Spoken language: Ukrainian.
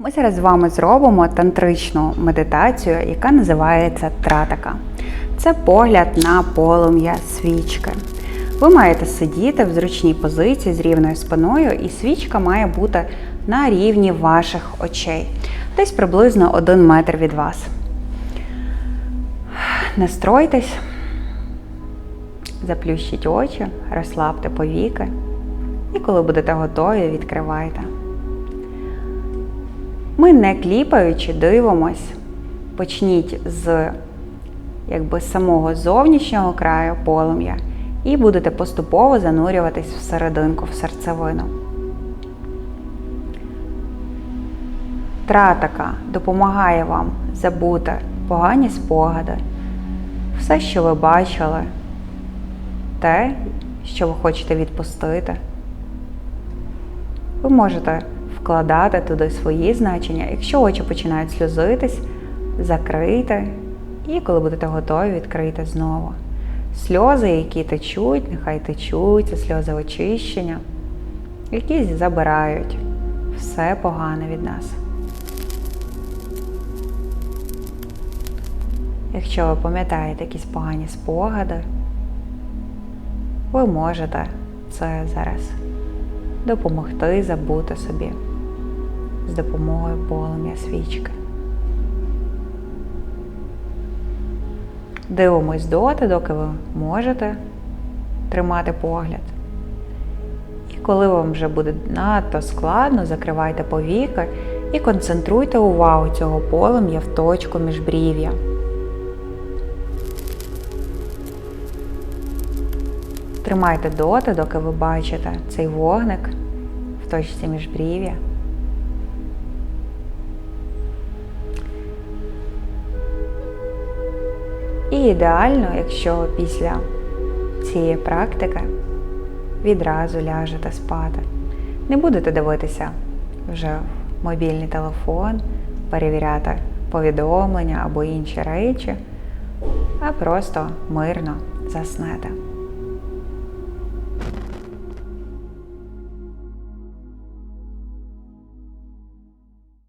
Ми зараз з вами зробимо тантричну медитацію, яка називається тратака. Це погляд на полум'я свічки. Ви маєте сидіти в зручній позиції з рівною спиною, і свічка має бути на рівні ваших очей, десь приблизно 1 метр від вас. Настройтесь, заплющіть очі, розслабте повіки, і коли будете готові, відкривайте. Ми не кліпаючи дивимось, почніть з якби самого зовнішнього краю полум'я і будете поступово занурюватись всерединку, в серцевину. Тратака допомагає вам забути погані спогади, все, що ви бачили, те, що ви хочете відпустити. Ви можете вкладати туди свої значення. Якщо очі починають сльозитись, закрийте і коли будете готові, відкрийте знову. Сльози, які течуть, нехай течуть, це сльози очищення, які забирають все погане від нас. Якщо ви пам'ятаєте якісь погані спогади, ви можете це зараз допомогти забути собі з допомогою полум'я свічки. Дивимось доти, доки ви можете тримати погляд. І коли вам вже буде надто складно, закривайте повіки і концентруйте увагу цього полум'я в точку міжбрів'я. Тримайте доти, доки ви бачите цей вогник в точці міжбрів'я. І ідеально, якщо після цієї практики відразу ляжете спати. Не будете дивитися вже в мобільний телефон, перевіряти повідомлення або інші речі, а просто мирно заснете.